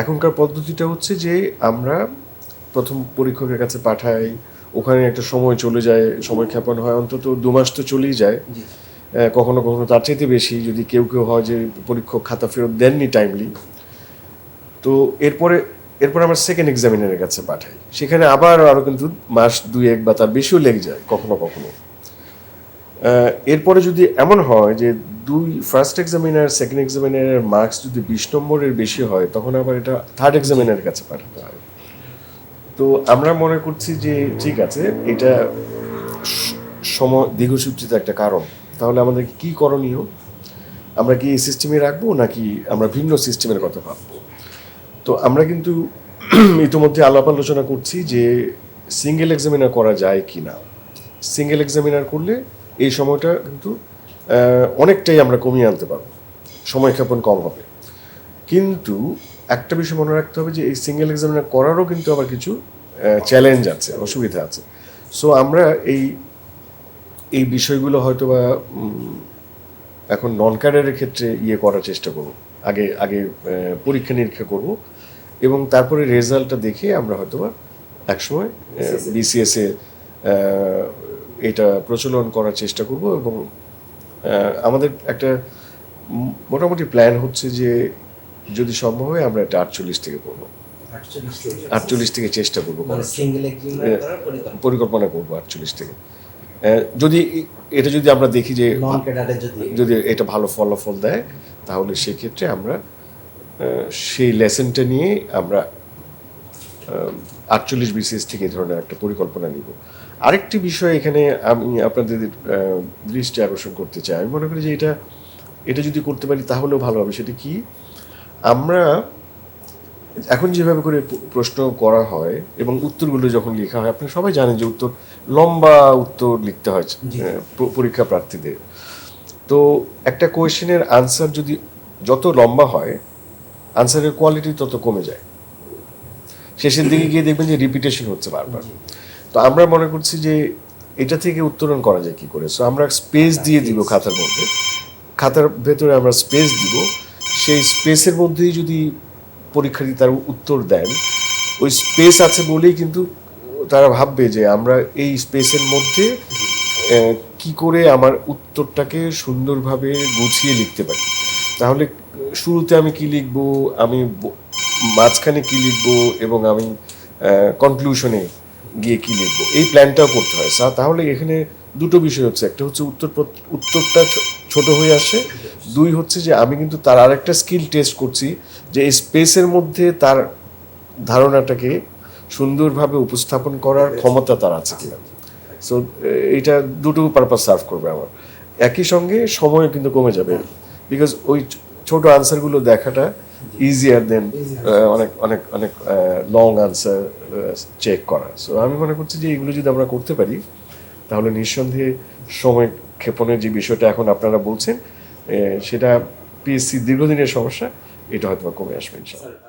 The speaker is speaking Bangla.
এখনকার পদ্ধতিটা হচ্ছে যে আমরা প্রথম পরীক্ষকের কাছে পাঠাই ওখানে একটা সময় চলে যায় সময় ক্ষেপণ হয় অন্তত দু মাস তো চলেই যায়। কখনো কখনো তার চাইতে বেশি যদি কেউ কেউ হয় যে পরীক্ষক খাতা ফেরত দেননি টাইমলি তো এরপরে এরপর আমরা সেকেন্ড এক্সামিনারের কাছে পাঠাই। সেখানে আবার আরও কিন্তু মাস দুই এক বা তার বেশিও লেগে যায় কখনো কখনো। এরপরে যদি এমন হয় যে দুই ফার্স্ট এক্সামিনার সেকেন্ড এক্সামিনারের মার্কস যদি বিশ নম্বরের বেশি হয়, তখন আবার এটা থার্ড এক্সামিনারের কাছে পাঠাতে হয়। তো আমরা মনে করছি যে ঠিক আছে, এটা সময় দীর্ঘসূত্রিত একটা কারণ। তাহলে আমাদের কি করণীয়? আমরা কি এই সিস্টেমে রাখব নাকি আমরা ভিন্ন সিস্টেমের কথা ভাববো? তো আমরা কিন্তু ইতিমধ্যে আলাপ আলোচনা করছি যে সিঙ্গেল এক্সামিনার করা যায় কি না সিঙ্গেল এক্সামিনার করলে এই সময়টা কিন্তু অনেকটাই আমরা কমিয়ে আনতে পারব। সময় ক্ষেপণ কম হবে। কিন্তু একটা বিষয় মনে রাখতে হবে যে এই সিঙ্গেল এক্সামিনার করারও কিন্তু আবার কিছু চ্যালেঞ্জ আছে অসুবিধা আছে। সো আমরা এই এই বিষয়গুলো হয়তো বা এখন নন ক্যাডারের ক্ষেত্রে ইয়ে করার চেষ্টা করব। আগে আগে পরীক্ষা নিরীক্ষা করব এবং তারপরে রেজাল্টটা দেখে আমরা হয়তো বা একসময় বিসিএস এ আহ, এটা প্রচলন করার চেষ্টা করব এবং আমাদের একটা মোটামুটি প্ল্যান হচ্ছে যে যদি সম্ভব হয় আমরা এটা আটচল্লিশ থেকে করব। আটচল্লিশ থেকে চেষ্টা করব। মানে পরিকল্পনা। করব আটচল্লিশ থেকে। যদি এটা যদি আমরা দেখি যে যদি এটা ভালো ফলাফল দেয় তাহলে সেক্ষেত্রে আমরা সেই লেসনটা নিয়ে আমরা আটচল্লিশ বিসিএস থেকে এই ধরনের একটা পরিকল্পনা নিব। আরেকটি বিষয় এখানে আমি আপনাদের দৃষ্টি আকর্ষণ করতে চাই। আমি মনে করি যে এটা এটা যদি করতে পারি তাহলেও ভালো হবে। সেটা কি? আমরা এখন যেভাবে করে প্রশ্ন করা হয় এবং উত্তরগুলো যখন লেখা হয় আপনারা সবাই জানেন যে উত্তর লম্বা উত্তর লিখতে হয় পরীক্ষা প্রার্থীদের। তো একটা কোয়েশ্চেনের আনসার যদি যত লম্বা হয় আনসারের কোয়ালিটি তত কমে যায়। শেষের দিকে গিয়ে দেখবেন যে রিপিটেশন হচ্ছে বারবার। তো আমরা মনে করছি যে এটা থেকে উত্তরণ করা যায় কি করে? সো আমরা স্পেস দিয়ে দিব খাতার মধ্যে। খাতার ভেতরে আমরা স্পেস দিব। সেই স্পেসের মধ্যেই যদি পরীক্ষার্থী তার উত্তর দেন ওই স্পেস আছে বলেই কিন্তু তারা ভাববে যে আমরা এই স্পেসের মধ্যে কি করে আমার উত্তরটাকে সুন্দরভাবে গুছিয়ে লিখতে পারি। তাহলে শুরুতে আমি কি লিখব? আমি মাঝখানে কি লিখব? এবং আমি কনক্লুশনে গিয়ে কি লিখব? এই প্ল্যানটাও করতে হয়। সা- তাহলে এখানে দুটো বিষয় হচ্ছে। একটা হচ্ছে উত্তর উত্তরটা ছোট হয়ে আসে। দুই হচ্ছে যে আমি কিন্তু তার আরেকটা স্কিল টেস্ট করছি যে এই স্পেসের মধ্যে তার ধারণাটাকে সুন্দরভাবে উপস্থাপন করার ক্ষমতা তার আছে কিনা। সো এটা দুটো পারপাস সার্ভ করবে আমার। একই সঙ্গে সময় কিন্তু কমে যাবে। বিকজ ওই ছোট আনসারগুলো দেখাটা ইজিয়ার দেন অনেক অনেক অনেক লং আনসার চেক করা। সো আমি মনে করছি যে এগুলো যদি আমরা করতে পারি, তাহলে নিঃসন্দেহে সময় ক্ষেপণের যে বিষয়টা এখন আপনারা বলছেন সেটা পিএসসি দীর্ঘদিনের সমস্যা, এটা হয়তো কমে আসবে ইনশাল্লাহ